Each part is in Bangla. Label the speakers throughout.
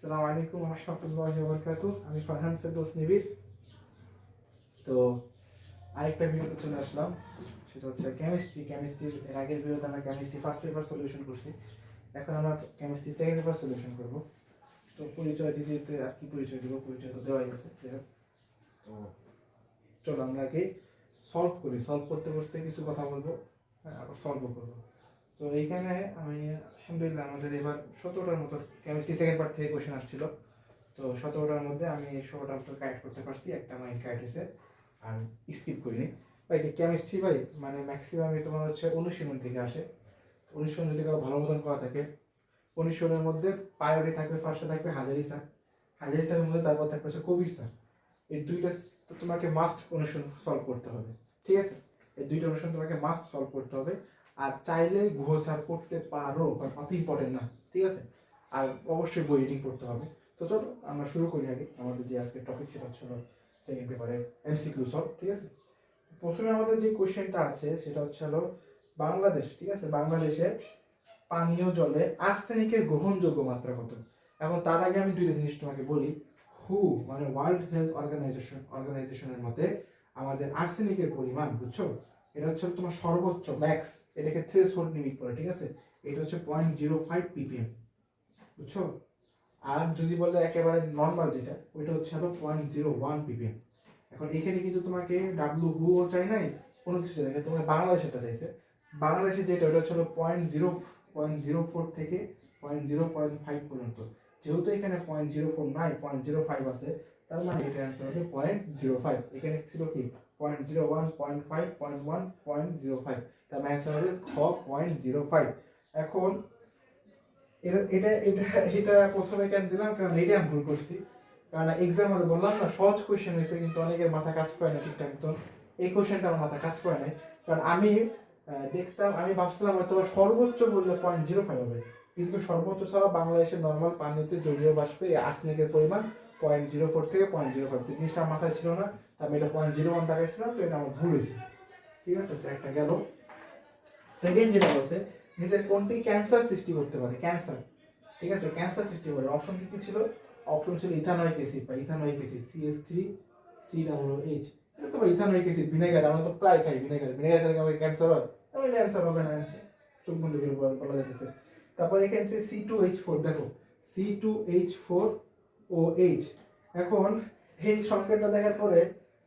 Speaker 1: আসসালামু আলাইকুম রহমতুল্লাহ বরকাতু আমি ফারহান ফেরদৌস নিবির তো আরেকটা ভিডিওতে চলে আসলাম। সেটা হচ্ছে কেমিস্ট্রি কেমিস্ট্রির এর আগের ভিডিওতে আমরা কেমিস্ট্রি ফার্স্ট পেপার সলিউশন করছি। এখন আমরা কেমিস্ট্রি সেকেন্ড পেপার সলিউশন করব। তো পরিচয় দিতে দিতে আর কি পরিচয় দেবো? পরিচয় তো দেওয়াই হোক। তো চলো আমরা আগে সলভ করি। সলভ করতে করতে কিছু কথা বলব হ্যাঁ আবার সলভও করব। তো এইখানে আমি, আলহামদুলিল্লাহ, আমাদের এবার সতেরোটার মতো কেমিস্ট্রি সেকেন্ড পার্ট থেকে কোশ্চেন আসছিল। তো সতেরোটার মধ্যে আমি ষোলোটা মতো কারেক্ট করতে পারছি। একটা মাইন্ড কারেক্ট হয়েছে। আর স্কিপ করিনি। ভাই কেমিস্ট্রি ভাই মানে ম্যাক্সিমামই তোমার হচ্ছে অনুশীলন থেকে আসে। অনুশীলন যদি কারও ভালো মতন করা থাকে। অনুশীলনের মধ্যে প্রায়োরিটি থাকবে ফার্স্টে থাকবে হাজারি স্যার হাজারি স্যারের মধ্যে তারপর থাকবে হচ্ছে কবির স্যার এই দুইটা তোমাকে মাস্ট অনুশীলন সলভ করতে হবে। ঠিক আছে? এই দুইটা অনুশীলন তোমাকে মাস্ট সলভ করতে হবে। আর চাইলে গুহ ছাড় করতে পারো বাট অত ইম্পর্টেন্ট না, ঠিক আছে? আর অবশ্যই বই রিডিং করতে হবে। তো চলো, আমরা শুরু করি আগে। আমাদের যে আজকে টপিক সেটা হচ্ছে সেকেন্ড পেপারে এমসিকিউ সলভ ঠিক আছে? প্রথমে আমাদের যে কোশ্চেনটা আছে, সেটা হচ্ছে হলো বাংলাদেশ, ঠিক আছে? বাংলাদেশে পানীয় জলে আর্সেনিকের গ্রহণযোগ্য মাত্রা কত? এখন তার আগে আমি দুইটা জিনিস তোমাকে বলি। হু মানে ওয়ার্ল্ড হেলথ অর্গানাইজেশন অর্গানাইজেশনের মতে আমাদের আর্সেনিকের পরিমাণ, বুঝছ? এটা হচ্ছে তোমার সর্বোচ্চ ম্যাক্স এটাকে থ্রেস হোল্ড লিমিট করে ঠিক আছে? এটা হচ্ছে পয়েন্ট জিরো ফাইভ পিপিএম বুঝছ? আর যদি বলে একেবারে নর্মাল যেটা, ওইটা হচ্ছে হলো পয়েন্ট জিরো ওয়ান পিপিএম এখন এখানে কিন্তু তোমাকে ডাব্লু হুও চাই নাই, কোনো কিছু চাই না তোমাকে বাংলাদেশেরটা চাইছে। বাংলাদেশের যেটা ওটা হচ্ছে point zero point zero four থেকে পয়েন্ট জিরো পয়েন্ট ফাইভ পর্যন্ত। যেহেতু এখানে পয়েন্ট জিরো ফোর নাই পয়েন্ট জিরো ফাইভ আছে, তার মানে এটা অ্যান্সার হবে পয়েন্ট জিরো ফাইভ এখানে ছিল কি? Point zero one point five point one point zero five মানে অ্যান্সার হবে খ পয়েন্ট জিরো ফাইভ এখন এটা এটা এটা এটা প্রথমে কেন দিলাম? কারণ এটা আমি ভুল করছি। কারণ এক্সাম হলে বললাম না, সহজ কোয়েশ্চেন হয়েছে, কিন্তু অনেকের মাথা কাজ করে না ঠিকঠাক মতন। এই কোয়েশ্চেনটা আমার মাথা কাজ করে নাই। কারণ আমি দেখতাম, আমি ভাবছিলাম হয়তো সর্বোচ্চ বললে পয়েন্ট জিরো ফাইভ হবে। কিন্তু সর্বোচ্চ ছাড়া বাংলাদেশের নর্মাল পানিতে জলীয় বাষ্পে এই আর্সেনিকের পরিমাণ পয়েন্ট জিরো ফোর থেকে পয়েন্ট জিরো ফাইভ জিনিসটা মাথায় ছিল না, তা আমি এটা পয়েন্ট জিরো ওয়ান দেখাইছিলাম, তো এটা আমার ভুল হয়েছে। ঠিক আছে? একটা গেল। সেকেন্ড যেটা বলছে নিজের কোনটি ক্যান্সার সৃষ্টি করতে পারে? ক্যান্সার ঠিক আছে? ক্যান্সার সৃষ্টি করে। অপশন কি কি ছিল? অপশন ছিল ইথানয়িক অ্যাসিড বা ethanoic acid CS three C double H এটা তো ইথানয়িক অ্যাসিড ভিনেগার আমরা তো প্রায় খাই ভিনেগার ভিনেগার খেলে আমাদের ক্যান্সার হয়? তাহলে ক্যান্সার হবে না অ্যান্সার চোখ বন্ধ করে বলা- যাইতেছে। তারপর এখানে সে সি টু এইচ ফোর দেখো C two H four O H এখন এই সংকেতটা দেখার পরে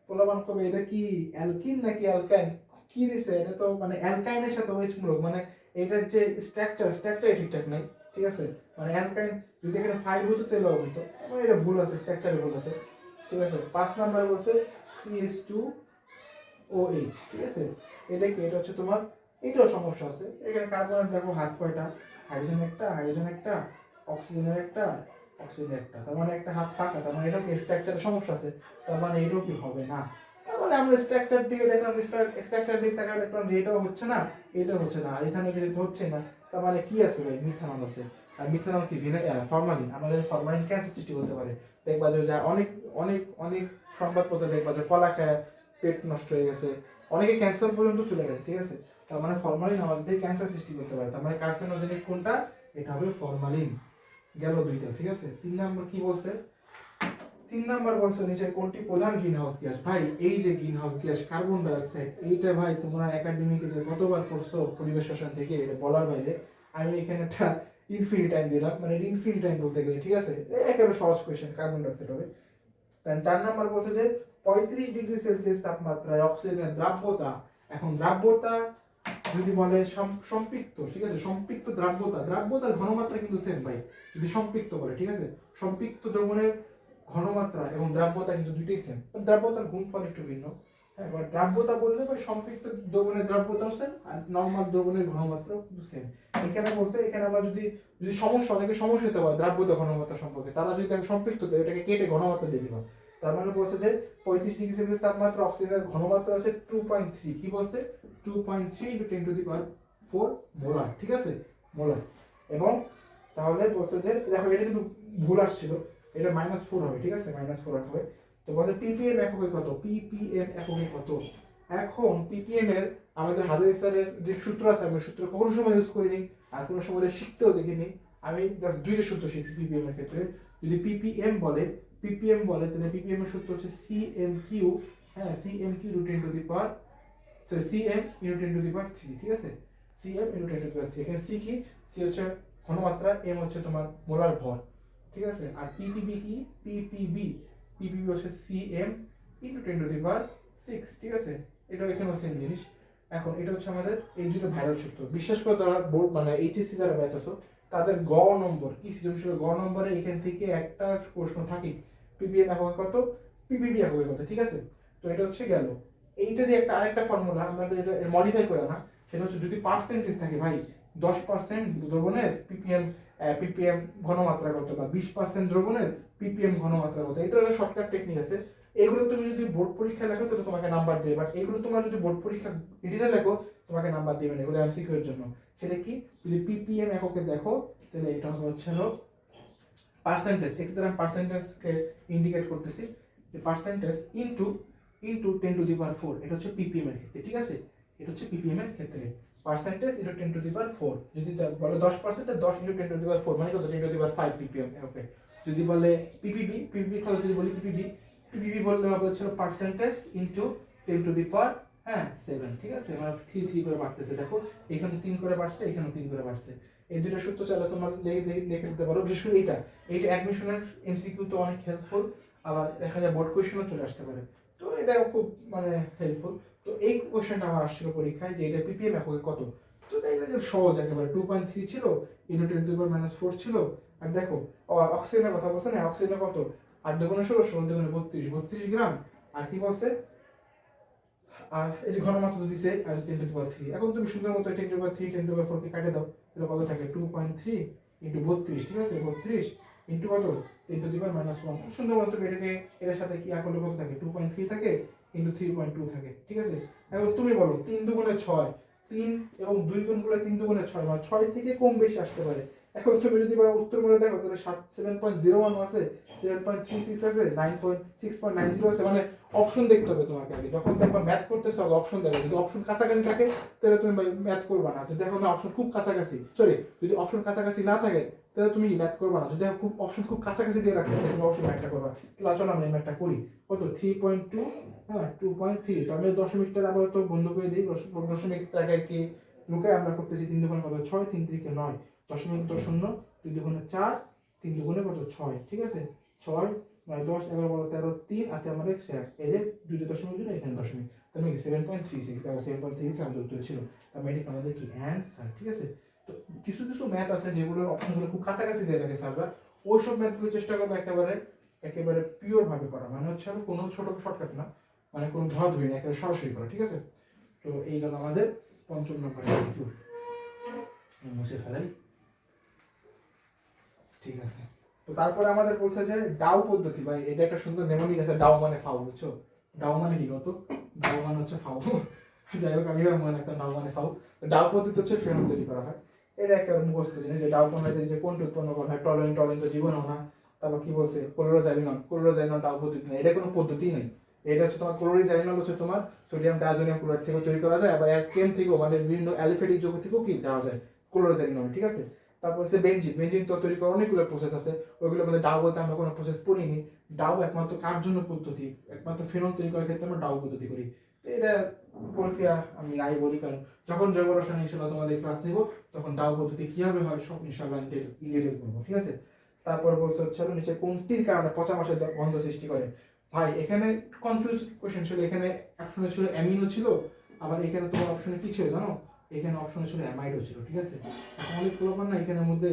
Speaker 1: পোলাবান কবে, এটা কি অ্যালকিন নাকি অ্যালকাইন? কি দিছে? এটা তো মানে অ্যালকাইনের সাথে ওইচ মূলক মানে এটার যে স্ট্রাকচার স্ট্রাকচার ঠিকঠাক নাই, ঠিক আছে? মানে অ্যালকাইন যদি এখানে ফাইভ হতো তেল হতো মানে এটা ভুল আছে স্ট্রাকচারে ভুল আছে, ঠিক আছে? পাঁচ নাম্বার বলছে সিএস টু ও এইচ ঠিক আছে? এটা কি? এটা হচ্ছে তোমার, এটাও সমস্যা আছে। এখানে কার্বনের দেখো হাত কয়টা? হাইড্রোজেন একটা হাইড্রোজেন একটা অক্সিজেনের একটা অক্সিজেন একটা। তার মানে একটা হাত ফাঁকা, তার মানে এটাও কি স্ট্রাকচারে সমস্যা আছে? তার মানে এটাও কি হবে না? তার মানে আমরা স্ট্রাকচার দিকে দেখলাম স্ট্রাকচার দিকে তাকায় দেখলাম যে এটাও হচ্ছে না, এটাও হচ্ছে না, আর এখানে কিন্তু হচ্ছে না। তার মানে কি আছে ভাই? মিথানল আছে। আর মিথানল কি? ফরমালিন আমাদের ফরমালিন ক্যান্সার সৃষ্টি করতে পারে। দেখবা যা অনেক অনেক অনেক সংবাদপত্রে দেখবা যে কলা খায় পেট নষ্ট হয়ে গেছে। অনেকে ক্যান্সার পর্যন্ত চলে গেছে, ঠিক আছে? তার মানে ফরমালিন আমাদের ক্যান্সার সৃষ্টি করতে পারে। তার মানে কার্সিনোজেনিক কোনটা? এটা হবে ফরমালিন গেল দুইটা, ঠিক আছে? তিন নাম্বার কি বলছে? তিন নাম্বার বলছে নিচে কোনটি প্রধান গ্রিন হাউস গ্যাস ভাই, এই যে greenhouse gas carbon dioxide এইটা ভাই তোমরা একাডেমিকে যে কতবার পড়ছো পরিবেশ শাসন থেকে, এটা বলার বাইরে, আমি এখানে একটা ইনফিনি টাইম দিলাম মানে ইনফিনি টাইম বলতে গেলে, ঠিক আছে? একেবারে সহজ কোয়েশ্চেন কার্বন ডাইঅক্সাইড হবে। দেন চার নাম্বার বলছে যে পঁয়ত্রিশ ডিগ্রি সেলসিয়াস তাপমাত্রায় অক্সিজেনের দ্রাব্যতা, এখন দ্রাব্যতা যদি বলে সম- সম্পৃক্ত, ঠিক আছে? সম্পৃক্ত দ্রাব্যতা, দ্রাব্যতার ঘনমাত্রা কিন্তু সেম ভাই, যদি সম্পৃক্ত করে ঠিক আছে? সম্পৃক্ত দ্রবণের ঘনমাত্রা এবং দ্রাব্যতা কিন্তু দুইটাই সেম দ্রাব্যতার গুণফল একটু ভিন্ন। হ্যাঁ এবার দ্রাব্যতা বললে ভাই সম্পৃক্ত দ্রবণের দ্রাব্যতাও সেম আর নর্মাল দ্রবণের ঘনমাত্রাও কিন্তু সেম এখানে বলছে, এখানে আমরা যদি যদি সমস্যা অনেকে সমস্যা হতে পারে দ্রাব্যতা ঘনমাত্রা সম্পর্কে। তারা যদি তাকে সম্পৃক্ত দেয় এটাকে কেটে ঘনমাত্রা দিয়ে দিবা তার মানে বলছে যে পঁয়ত্রিশ ডিগ্রি সেলসিয়াস তাপমাত্রা, অক্সিজেনের ঘনমাত্রা আছে টু পয়েন্ট থ্রি কি বলছে? Two point three into ten to the power four molar ঠিক আছে? মোলার এবং তাহলে বলছে যে, দেখো, এটা কিন্তু ভুল আসছিল। এটা মাইনাস ফোর হবে, ঠিক আছে? মাইনাস ফোর হবে। তো বলছে পিপিএম এককে কত? পিপিএম এককে কত? এখন পিপিএম এর আমাদের হাজার স্যারের যে সূত্র আছে, আমি সূত্র কোনো সময় ইউজ করিনি, আর কোনো সময় শিখতেও দেখিনি। আমি জাস্ট দুইটা সূত্র শিখছি পিপিএম এর ক্ষেত্রে। যদি পিপিএম বলে পিপিএম বলে, তাহলে পিপিএম এর সূত্র হচ্ছে সি এম কিউ হ্যাঁ C M Q root to the power sorry C M ten to the power three ঠিক আছে? C M ten to the power three এখানে সি কি? সি হচ্ছে ঘনমাত্রা এম হচ্ছে তোমার মোলার ভর। ঠিক আছে? আর পিপিবি কি? পিপিবি পিপিবি হচ্ছে C M into ten to the power six ঠিক আছে? এটাও এখানেও সেম জিনিস। এখন এটা হচ্ছে আমাদের এই দুটো ভাইরাল সূত্র। বিশেষ করে যারা বোর্ড মানে এইচএসসি যারা ব্যাচ আছো, তাদের গ নম্বর, কি সৃজনশীল গ নম্বরে এখান থেকে একটা প্রশ্ন থাকে। পিপিএম এককে কত? পিপিবি এককে কত, ঠিক আছে? তো এটা হচ্ছে গেল। এইটা দিয়ে একটা আরেকটা ফর্মুলা আমরা এটা মডিফাই করে না। সেটা হচ্ছে যদি পার্সেন্টেজ থাকে ভাই, দশ পার্সেন্ট দ্রবণের পিপিএম পিপিএম ঘনমাত্রা কত বা বিশ পার্সেন্ট দ্রবণের পিপিএম ঘনমাত্রা কত? এটা শর্টকাট টেকনিক আছে। এগুলো তুমি যদি বোর্ড পরীক্ষা লেখো, তাহলে তোমাকে নাম্বার দেবে বাট এগুলো তোমরা যদি বোর্ড পরীক্ষা রিটেনে লেখো, তোমাকে নাম্বার দেবে না। এগুলো এমসিকিউ এর জন্য। সেটা কি? যদি পিপিএম এককে দেখো, তাহলে এটা হবে হচ্ছে হলো পার্সেন্টেজ এক্স পার্সেন্টেজকে ইন্ডিকেট করতেছি। যে percentage into into ten to the power four এটা হচ্ছে পিপিএম এর ক্ষেত্রে, ঠিক আছে? এটা হচ্ছে পিপিএম এর ক্ষেত্রে। Percentage into ten to the power four যদি বলে দশ পার্সেন্ট দশ into ten to the power four মানে কত? Ten to the power five PPM okay যদি বলে পিপিবি পিপিবি তাহলে যদি বলি পিপিবি পিপিবি বললে হবে হচ্ছে percentage into ten to the power হ্যাঁ সেভেন ঠিক আছে? মানে থ্রি থ্রি করে বাড়তেছে, দেখো। এখানে তিন করে বাড়ছে এখানেও তিন করে বাড়ছে। এই দুটো সূত্র চাইলে তোমার লিখে দিতে পারো, বিশেষ করে এইটা। এইটা অ্যাডমিশনের এমসিকিউ তো অনেক হেল্পফুল আবার দেখা যায় বোর্ড কোয়েশনও চলে আসতে পারে। তো এটা খুব মানে হেল্পফুল তো এই কোয়েশনটা আমার আসছিল পরীক্ষায় যে এটা পিপিএম এককে কত? তো যে সহজ, একেবারে টু পয়েন্ট থ্রি ছিল into ten to minus four ছিল। আর দেখো অক্সিজেনের কথা বলছে না অক্সিজেনের কত? আট দুগুণে ষোলো ষোলো দুগুণে বত্রিশ বত্রিশ গ্রাম। আর কি বলছে? আর এই যে ঘনমাত্রা দিছে, আর টেন টু পাওয়ার থ্রি এখন তুমি সুন্দর মতো ten to power three ten to power ফোরকে কাটে দাও। তাহলে কত থাকে? টু পয়েন্ট থ্রি ইন্টু বত্রিশ, ঠিক আছে? বত্রিশ ইন্টু কত? Ten to power minus one সুন্দর মতো এটাকে, এটার সাথে কি আকলে কত থাকে? টু পয়েন্ট থ্রি থাকে। ইন্টু থ্রি পয়েন্ট টু থাকে, ঠিক আছে? এখন তুমি বলো, তিন দুগুণে ছয়, তিন এবং দুই গুণ করলে তিন দুগুণে ছয় মানে ছয় থেকে কম বেশি আসতে পারে। এখন তুমি যদি বা উত্তর মনে দেখো, তাহলে সাত সেভেন পয়েন্ট জিরো ওয়ান আছে সেভেন পয়েন্ট থ্রি সিক্স আছে nine point six point nine zero আছে মানে অপশন দেখতে হবে তোমাকে আগে। যখন দেখবা ম্যাথ করতেছো অপশন দেখো। যদি অপশন কাছাকাছি থাকে, তাহলে তুমি ম্যাথ করবা না। যদি দেখো না অপশন খুব কাছাকাছি সরি যদি অপশন কাছাকাছি না থাকে তাহলে তুমি ম্যাথ করবা না। যদি খুব অপশন খুব কাছাকাছি দিয়ে রাখছে, তাহলে তুমি অবশ্যই ম্যাথটা করবা তাহলে চলো আমরা এই ম্যাথটা করি। কত? থ্রি পয়েন্ট টু হ্যাঁ টু পয়েন্ট থ্রি তো আমি দশমিকটা আবার তো বন্ধ করে দিই। দশ- দশমিকটাকে কি লুকে আমরা করতেছি? তিন দুগুণে কত? ছয়। তিন তিরিকে নয়। দশমিক দশ শূন্য। তিন দুগুণে চার। তিন দুগুণে কত? ছয়। ঠিক আছে? ছয় নয় দশ, এগারো বারো তেরো, তিন। আর তেরো এক এক এই যে দুটো দশমিক দিলে এখানে দশমিক। তার মানে seven point three six seven point three six আমাদের উত্তর ছিল। তার মানে এটি আমাদের কি? অ্যান্সার ঠিক আছে? তো কিছু কিছু ম্যাথ আছে যেগুলোর অপশনগুলো খুব কাছাকাছি দিয়ে রাখে সার্ভার ওই সব ম্যাথগুলো চেষ্টা করব একেবারে একেবারে পিওর ভাবে করা। মানে হচ্ছে আমি কোনো ছোট শর্টকাট না মানে কোনো ধরা ধরি না, একেবারে সরাসরি করা, ঠিক আছে? তো এই গেল আমাদের পঞ্চম নম্বর মুছে ফেলাই। ঠিক আছে। তো তারপরে আমাদের বলছে যে ডাউ পদ্ধতি, ভাই, এটা একটা সুন্দর নেমনিক আছে, ডাউ মানে ফাউ, বুঝছ? ডাউ মানে কি কত ডাউ মানে হচ্ছে ফাউ। যাই হোক, আমি মনে একটা ডাউ মানে ফাউ। ডাউ পদ্ধতি হচ্ছে ফেরত তৈরি করা হয়। এটা একটা মুখস্থ জিনিস যে ডাউ পণ্য যে কোনটি উৎপন্ন করা, হয় টলেন টলেন তো জীবন না। তারপর কি বলছে? ক্লোরোজাইলিনন ক্লোরোজাইলিনন ডাউ পদ্ধতি নেই। এটা কোনো পদ্ধতি নেই। এটা হচ্ছে তোমার ক্লোরিজাইলিনন হচ্ছে তোমার সোডিয়াম ডাইজোনিয়াম ক্লোরাইড থেকে তৈরি করা যায়, আবার অ্যালকেন থেকেও মানে বিভিন্ন অ্যালিফেটিক যৌগ থেকেও কি যাওয়া যায়। ক্লোরোজাইলিনন ঠিক আছে? তারপর হচ্ছে বেঞ্জিন বেঞ্জিন তো তৈরি করার অনেকগুলো প্রসেস আছে। ওইগুলো মধ্যে ডাউ বলতে আমরা কোনো প্রসেস পড়িনি। ডাউ একমাত্র কার জন্য পদ্ধতি? একমাত্র ফেনল তৈরি করার ক্ষেত্রে আমরা ডাউ পদ্ধতি করি। এটা প্রক্রিয়া আমি নাই বলি, কারণ যখন জৈব রসায়ন ইনশাল্লাহ তোমাদের ক্লাস নিব তখন ডাউ পদ্ধতি কীভাবে হয় সব ইনশাল্লাহ ইন্ডিটেল করব ঠিক আছে? তারপর বলছে হচ্ছে নিচে কোনটির কারণে পচা মাসের গন্ধ সৃষ্টি করে? ভাই, এখানে কনফিউজ কোয়েশ্চেন ছিল, এখানে অপশনে ছিল অ্যামিনো ছিল, আবার এখানে তোমার অপশনে কি ছিল জানো? এখানে অপশনে ছিল অ্যামাইডও ছিল, ঠিক আছে? এখন অনেক প্রলোভন না এখানের মধ্যে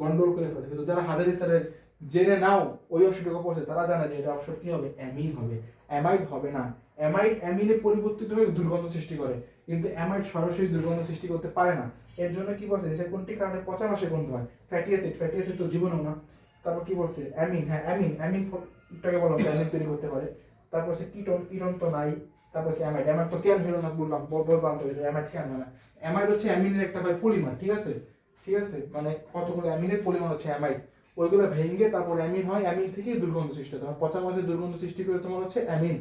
Speaker 1: গন্ডগোল করে ফেলছে কিন্তু যারা হাজারি স্যারের জেনে নাও, ওই অংশটুকু পড়ছে, তারা জানে যে এটা অপশন কি হবে? অ্যামিন হবে। অ্যামাইড হবে না। অ্যামাইড অ্যামিনে পরিবর্তিত হয়ে দুর্গন্ধ সৃষ্টি করে। কিন্তু অ্যামাইড সরাসরি দুর্গন্ধ সৃষ্টি করতে পারে না। এর জন্য কি বলছে? যে কোনটি কারণে পচা মাসে গন্ধ হয়? ফ্যাটি অ্যাসিড ফ্যাটি অ্যাসিড তো জীবনও না। তারপর কি বলছে? অ্যামিন হ্যাঁ অ্যামিন অ্যামিন টাকে বলা অ্যামিন তৈরি করতে পারে। তারপর সে কিটন ইরন তো নাই। তারপর হচ্ছে অ্যামাইড অ্যামাইড তো কেন হলো না বললাম বললাম তো অ্যামাইড কেন না? অ্যামাইড হচ্ছে অ্যামিনের একটা ভাই পলিমার, ঠিক আছে? ঠিক আছে? মানে কতগুলো অ্যামিনের পরিমাণ হচ্ছে অ্যামাইড ওইগুলো ভেঙে তারপর অ্যামিন হয় অ্যামিন থেকেই দুর্গন্ধ সৃষ্টি হয়। তোমার পচা মাছের দুর্গন্ধ সৃষ্টি করে তোমার হচ্ছে অ্যামিন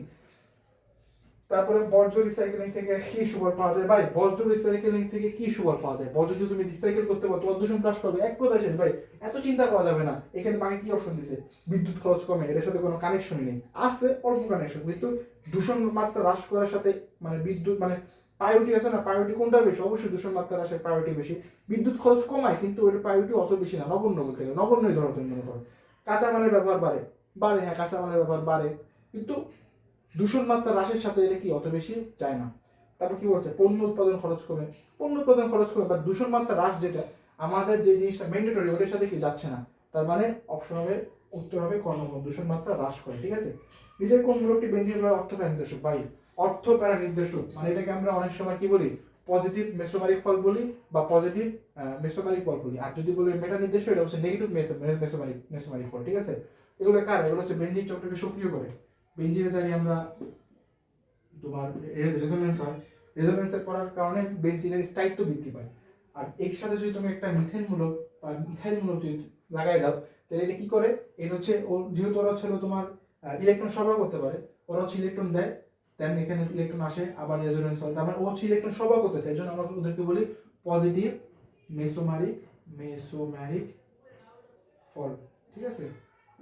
Speaker 1: তারপরে বর্জ্য রিসাইকেলিং থেকে কি সুফল পাওয়া যায়? ভাই, বর্জ্য রিসাইকেলিং থেকে কি সুফল পাওয়া যায়? বর্জ্য যদি তুমি রিসাইকেল করতে পারো, তোমার দূষণ হ্রাস পাবে। এক কথা শেষ, ভাই, এত চিন্তা করা যাবে না। এখানে বাকি কি অপশন দিছে? বিদ্যুৎ খরচ কমে এটার সাথে কোনো কানেকশনই নেই। আছে, অল্প কানেকশন কিন্তু দূষণ মাত্রা হ্রাস করার সাথে মানে বিদ্যুৎ মানে প্রায়োরিটি আছে না? প্রায়োরিটি কোনটা বেশি? অবশ্যই দূষণ মাত্রা হ্রাসের প্রায়োরিটি বেশি। বিদ্যুৎ খরচ কমায়, কিন্তু ওর প্রায়োরিটি অত বেশি না, নগণ্য বলতে গেলে, নগণ্যই ধরো তুমি মনে করো। কাঁচামালের ব্যবহার বাড়ে। বাড়ে হ্যাঁ কাঁচামালের ব্যবহার বাড়ে। কিন্তু দূষণ মাত্রা হ্রাসের সাথে এটা কি অত বেশি? যায় না। তারপর কি বলছে? পণ্য উৎপাদন খরচ কমে। পণ্য উৎপাদন খরচ কমে বা দূষণ মাত্রা হ্রাস যেটা, আমাদের যে জিনিসটা ম্যান্ডেটরি ওটার সাথে কি যাচ্ছে না? তার মানে অপশন হবে, উত্তর হবে কর্ম দূষণ মাত্রা হ্রাস করে, ঠিক আছে? নিজের কোন মূলকটি বেঞ্জিন অর্থ প্যারা নির্দেশক ভাই, অর্থ প্যারা নির্দেশক মানে এটাকে আমরা অনেক সময় কি বলি? পজিটিভ মেসোমারিক ফল বলি বা পজিটিভ মেসোমারিক ফল বলি। আর যদি বলি মেটা নির্দেশক এটা হচ্ছে নেগেটিভ মেসোমারিক মেসোমারিক ফল ঠিক আছে? এগুলো কার? এগুলো হচ্ছে বেঞ্জিন চক্রকে সক্রিয় করে। জানি আমরা তোমার রেজোনেন্স হয়। রেজোনেন্সের করার কারণে বেঞ্জিনের স্থায়িত্ব বৃদ্ধি পায়। আর এর সাথে যদি তুমি একটা মিথেনমূলক বা মিথাইলমূলক যদি লাগাই দাও, তাহলে এটা কি করে? এটা হচ্ছে ওর যেহেতু ওরা ছিল তোমার ইলেকট্রন সরবরাহ করতে পারে, ওরা হচ্ছে ইলেকট্রন দেয় দেন এখানে ইলেকট্রন আসে, আবার রেজোনেন্স হয়। তার মানে ও হচ্ছে ইলেকট্রন সরবরাহ করতেছে, এই জন্য আমরা ওদেরকে বলি পজিটিভ মেসোমারিক মেসোম্যারিক ফল ঠিক আছে?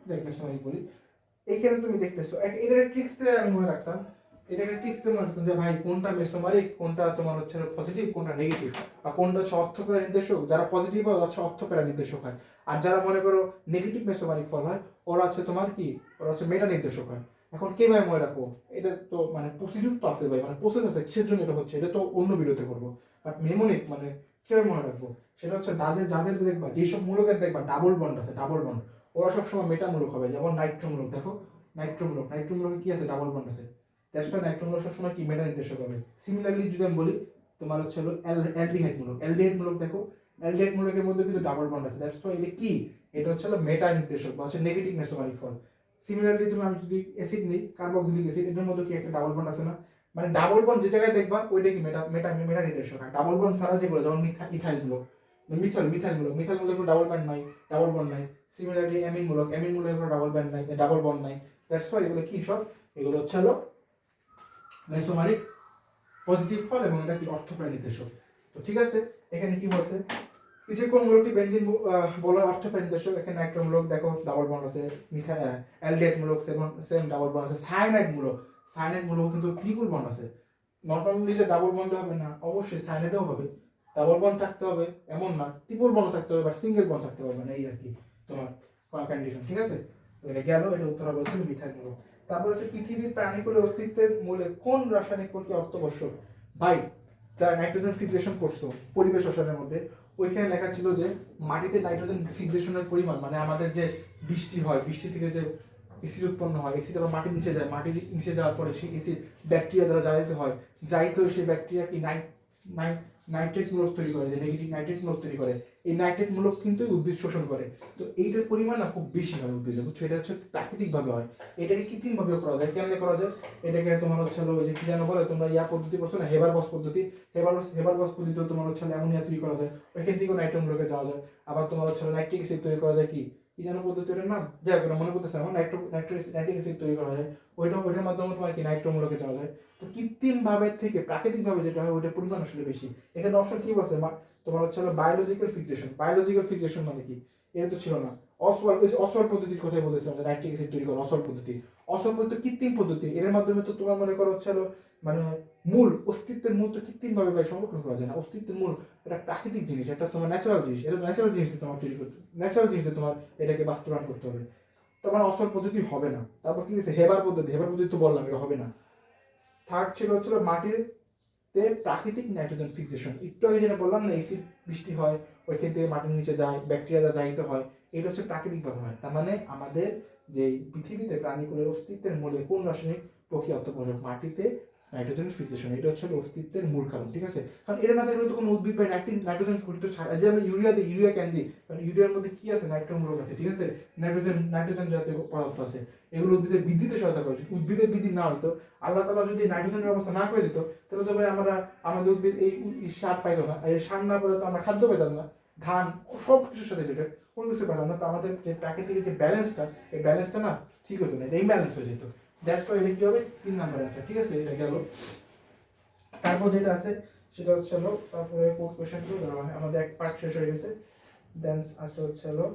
Speaker 1: দেখ মেসোমারিক বলি। এইখানে তুমি দেখতেছো। এটার ট্রিক্স দিয়ে আমি মনে রাখতাম। এটা একটা ট্রিক্স দিয়ে মনে রাখতাম যে, ভাই, কোনটা মেসোমারিক কোনটা তোমার হচ্ছে পজিটিভ কোনটা নেগেটিভ বা কোনটা হচ্ছে অর্থকরা নির্দেশক? যারা পজিটিভ হয় হচ্ছে অর্থকরা নির্দেশক হয়। আর যারা মনে করো নেগেটিভ মেসোমারিক ফল হয়, ওরা হচ্ছে তোমার কি? ওরা হচ্ছে মেটা নির্দেশক হয়। এখন কে ভাই মনে রাখো? এটা তো মানে প্রসিডিউর তো আছে ভাই মানে প্রসেস আছে, কিসের জন্য এটা হচ্ছে? এটা তো অন্য ভিডিওতে করব। বাট মেমোনিক মানে কীভাবে মনে রাখব? সেটা হচ্ছে যাদের যাদের দেখবা, যেসব মূলকের দেখবা ডাবল বন্ড আছে ডাবল বন্ড ওরা সবসময় মেটামূলক হবে, যেমন নাইট্রোমূলক, দেখো, নাইট্রোমূলক, নাইট্রোমূলকে কি আছে? ডাবল বন্ড আছে। দ্যাটস ওয়াই নাইট্রোমূলক সবসময় কি? মেটা নির্দেশক হবে। সিমিলারলি যদি আমি বলি, তোমার হচ্ছে হলো অ্যালডিহাইড মূলক অ্যালডিহাইড মূলক দেখো অ্যালডিহাইড মূলকের মধ্যে কিন্তু ডাবল বন্ড আছে। দ্যাটস ওয়াই এটা কি? এটা হচ্ছে হলো মেটা নির্দেশক বা হচ্ছে নেগেটিভ মেসোমারিক ফল। সিমিলারলি তুমি আমি যদি অ্যাসিড নিই কার্বক্সিলিক অ্যাসিড এটার মধ্যে কি একটা ডাবল বন্ড আছে না? মানে ডাবল বন্ড যে জায়গায় দেখবা, ওইটা কি? মেটা মেটা মেটা নির্দেশক। হয় ডাবল বন্ড ছাড়া যেগুলো, যেমন মিথা- ইথাইল মূলক মিথাইল মিথাইল মূলক মিথাইল মূলক ডাবল বন্ড নাই ডাবল বন্ড নাই। সিমিলারলি অ্যামিন মূলক অ্যামিন মূলক এগুলো ডাবল ব্যান্ড নাই ডাবল বন্ড নাই। দ্যাটস ওয়াই এগুলো কি সব? এগুলো হচ্ছে হলো মেসোমারিক পজিটিভ ফল এবং এটা কি অর্থপ্রায় নির্দেশক। তো ঠিক আছে, এখানে কি বলছে? নিচে কোন মূলকটি বেঞ্জিন বলা অর্থপ্রায় নির্দেশক। এখানে একটা নাইট্রোমূলক দেখো ডাবল বন্ড আছে, মিথা অ্যালডিহাইড মূলক সেম সেম ডাবল বন্ড আছে সায়ানাইড মূলক। সায়ানাইড মূলক কিন্তু ট্রিপল বন্ড আছে। নট যে ডাবল বন্ড হবে না, অবশ্যই সায়ানাইডও হবে। ডাবল বন্ড থাকতে হবে, এমন না ট্রিপল বন্ড থাকতে হবে, বা সিঙ্গেল বন্ড থাকতে হবে না, এই আর কি। তোমার কন্ডিশন ঠিক আছে? এটা গেল, এটা উত্তর হবে হচ্ছে মিথাইল মূলক তারপর হচ্ছে পৃথিবীর প্রাণীকুলের অস্তিত্বের মূলে কোন রাসায়নিক প্রক্রিয়া অর্থবশ্যক ভাই, যারা নাইট্রোজেন ফিক্সেশন করছ, পরিবেশ রসায়নের মধ্যে, ওইখানে লেখা ছিল যে মাটিতে নাইট্রোজেন ফিক্সেশনের পরিমাণ মানে আমাদের যে বৃষ্টি হয়, বৃষ্টি থেকে যে এসিড উৎপন্ন হয় এসিড আবার মাটির নিচে যায় মাটির নিচে যাওয়ার পরে সেই এসিড ব্যাকটেরিয়া দ্বারা জ্বালাইতে হয়। যাইতে সেই ব্যাকটেরিয়া কি নাইট নাইট নাইট্রেট মূলক তৈরি করে, যে নেগেটিভ নাইট্রেট মূলক তৈরি করে, এই নাইট্রেট মূলক কিন্তু উদ্ভিদ শোষণ করে। তো এইটার পরিমাণ না খুব বেশি হয় উদ্ভিদে, বুঝছ? এটা হচ্ছে প্রাকৃতিকভাবে হয়। এটাকে কৃত্রিমভাবে করা যায়। কেমনে করা যায়? এটাকে তোমার হচ্ছে হলো যে কি যেন বলে, তোমরা ইয়া পদ্ধতি করছ না? হেবার বস পদ্ধতি। হেবার বস হেবার বস পদ্ধতিতে তোমার হচ্ছে অ্যামোনিয়া তৈরি করা যায়। ওইখান থেকে নাইট্রোজেন মূলকে যাওয়া যায়। আবার তোমার হচ্ছে নাইট্রিক অ্যাসিড তৈরি করা যায় কি? কি যেন পদ্ধতি ওটার নাম? যাই হোক মনে করতেছে আমার নাইট্রো নাইট্রিক নাইট্রিক অ্যাসিড তৈরি করা যায়। ওইটা, ওইটার মাধ্যমে তোমার কি নাইট্রোমূলকে যাওয়া যায়। তো কৃত্রিম ভাবে থেকে প্রাকৃতিক ভাবে যেটা হয়, ওইটার পরিমাণ আসলে বেশি। এখানে অপশন কি বলছে? তোমার হচ্ছে হলো বায়োলজিক্যাল ফিক্সেশন বায়োলজিক্যাল ফিক্সেশন মানে কি? এটা তো ছিল না। অসওয়াল ওই যে অসওয়াল পদ্ধতির কথাই বলতেছিলাম যে নাইট্রিক অ্যাসিড তৈরি করা অসওয়াল পদ্ধতি। অসওয়াল পদ্ধতি কৃত্রিম পদ্ধতি। এর মাধ্যমে তো তোমার মনে করো হচ্ছে হলো মানে মূল, অস্তিত্বের মূল তো কৃত্রিম ভাবে ভাই সংরক্ষণ করা যায় না। অস্তিত্বের মূল এটা প্রাকৃতিক জিনিস, এটা তোমার ন্যাচারাল জিনিস। এটা ন্যাচারাল জিনিস তোমার তৈরি করতে ন্যাচারাল জিনিস তোমার এটাকে বাস্তবায়ন করতে হবে। তোমার অসল পদ্ধতি হবে না। তারপর কি দিয়েছে হেবার পদ্ধতি। হেবার পদ্ধতি তো বললাম, এটা হবে না। থার্ড ছিল হচ্ছিল মাটির তে প্রাকৃতিক নাইট্রোজেন ফিক্সেশন একটু আগে যেটা বললাম না এসিড বৃষ্টি হয়, ওইখান থেকে মাটির নিচে যায় ব্যাকটেরিয়া যা যাইতে হয়, এটা হচ্ছে প্রাকৃতিক ব্যবহার। তার মানে আমাদের যে পৃথিবীতে প্রাণীকুলের অস্তিত্বের মূলে কোন রাসায়নিক প্রক্রিয়া অর্থ মাটিতে নাইট্রোজেন ফিক্সেশন এটা হচ্ছে অস্তিত্বের মূল কারণ, ঠিক আছে? কারণ এটা না থাকলে তো কোনো উদ্ভিদ পাই নাইট্রিক নাইট্রোজেন ঘটিত ছাড়া যে আমরা ইউরিয়া দিই, ইউরিয়া ক্যান দিই? কারণ ইউরিয়ার মধ্যে কি আছে? নাইট্রোমূলক আছে, ঠিক আছে? নাইট্রোজেন নাইট্রোজেন জাতীয় পদার্থ আছে। এগুলো উদ্ভিদের বৃদ্ধিতে সহায়তা করে উদ্ভিদের বৃদ্ধি না হতো আল্লাহ তালা যদি নাইট্রোজেনের ব্যবস্থা না করে দিত, তাহলে তো ভাই আমরা, আমাদের উদ্ভিদ এই সার পাইতো না এই সার না পেলে তো আমরা খাদ্য পেতাম না। ধান, সব কিছুর সাথে রিলেটেড কোনো কিছু পেতাম না। তো আমাদের যে প্রাকৃতিক যে ব্যালেন্সটা এই ব্যালেন্সটা না ঠিক হতো না, এটা ইম্যালেন্স হয়ে যেত। দ্যাটস ওয়াই কি হবে? তিন নাম্বার আছে ঠিক আছে? এটা গেল। তারপর যেটা আছে, সেটা হচ্ছে হলো, তারপরে কোড কোশ্চেন আমাদের এক পার্ট শেষ হয়ে গেছে। দেন আছে হচ্ছে হলো,